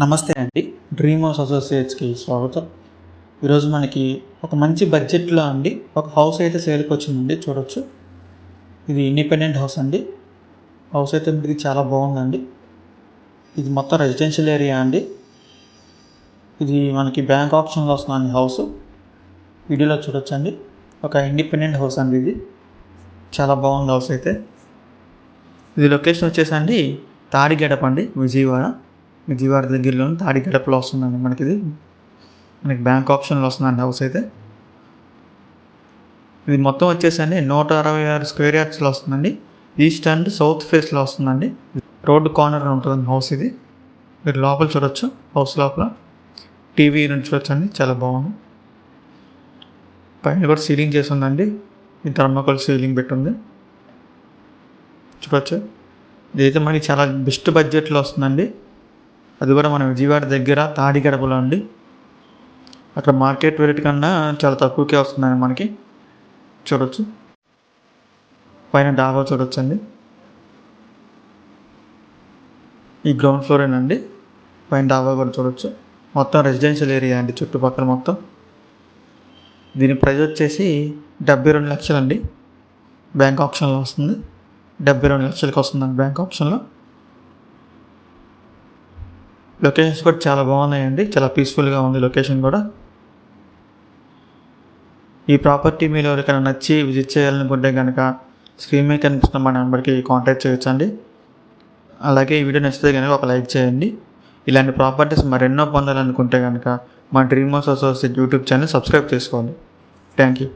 నమస్తే అండి. Dream house అసోసియేట్స్కి స్వాగతం. ఈరోజు మనకి ఒక మంచి బడ్జెట్లో అండి ఒక హౌస్ అయితే సేల్కి వచ్చిందండి చూడొచ్చు. ఇది ఇండిపెండెంట్ హౌస్ అండి. హౌస్ అయితే మీకు చాలా బాగుందండి. ఇది మొత్తం రెసిడెన్షియల్ ఏరియా అండి. ఇది మనకి బ్యాంక్ ఆప్షన్లో వస్తుందండి హౌస్. వీడియోలో చూడొచ్చండి. ఒక ఇండిపెండెంట్ హౌస్ అండి ఇది. చాలా బాగుంది హౌస్ అయితే. ఇది లొకేషన్ వచ్చేసండి తాడిగడప అండి విజయవాడ. విజయవాడ దగ్గరలో తాడిగడపలో వస్తుందండి మనకి ఇది మనకి బ్యాంక్ ఆప్షన్లో వస్తుందండి హౌస్ అయితే. ఇది మొత్తం వచ్చేసండి నూట అరవై ఆరు స్క్వేర్ యార్డ్స్లో వస్తుందండి. ఈస్ట్ అండ్ సౌత్ ఫేస్లో వస్తుందండి. రోడ్డు కార్నర్ ఉంటుంది హౌస్ ఇది. మీరు లోపల చూడొచ్చు హౌస్ లోపల. టీవీ నుంచి చూడొచ్చండి చాలా బాగుంది. పైన కూడా సీలింగ్ చేసి ఉందండి. ఈ థర్మాకోల్ సీలింగ్ పెట్టుంది. చూడొచ్చు. ఇదైతే మనకి చాలా బెస్ట్ బడ్జెట్లో వస్తుందండి. అది కూడా మనం విజయవాడ దగ్గర తాడిగడపలో అండి. అక్కడ మార్కెట్ రేట్ కన్నా చాలా తక్కువకే వస్తుందండి మనకి. చూడొచ్చు. పైన డాబా చూడొచ్చండి. ఈ గ్రౌండ్ ఫ్లోరేనండి పైన డాబా కూడా చూడొచ్చు. మొత్తం రెసిడెన్షియల్ ఏరియా అండి చుట్టుపక్కల మొత్తం. దీని ప్రైస్ వచ్చేసి డెబ్బై రెండు లక్షలు అండి బ్యాంక్ ఆప్షన్లో వస్తుంది. డెబ్బై రెండు లక్షలకి వస్తుందండి బ్యాంక్ ఆప్షన్లో. లొకేషన్స్ కూడా చాలా బాగున్నాయండి. చాలా పీస్ఫుల్గా ఉంది లొకేషన్ కూడా. ఈ ప్రాపర్టీ మీరు ఎవరికైనా నచ్చి విజిట్ చేయాలనుకుంటే కనుక స్క్రీన్ మీద కనిపిస్తున్న మా నెంబర్కి కాంటాక్ట్ చేయొచ్చండి. అలాగే ఈ వీడియో నచ్చితే కనుక ఒక లైక్ చేయండి. ఇలాంటి ప్రాపర్టీస్ మరెన్నో పొందాలనుకుంటే కనుక మా dream house associate YouTube channel subscribe చేసుకోండి. Thank you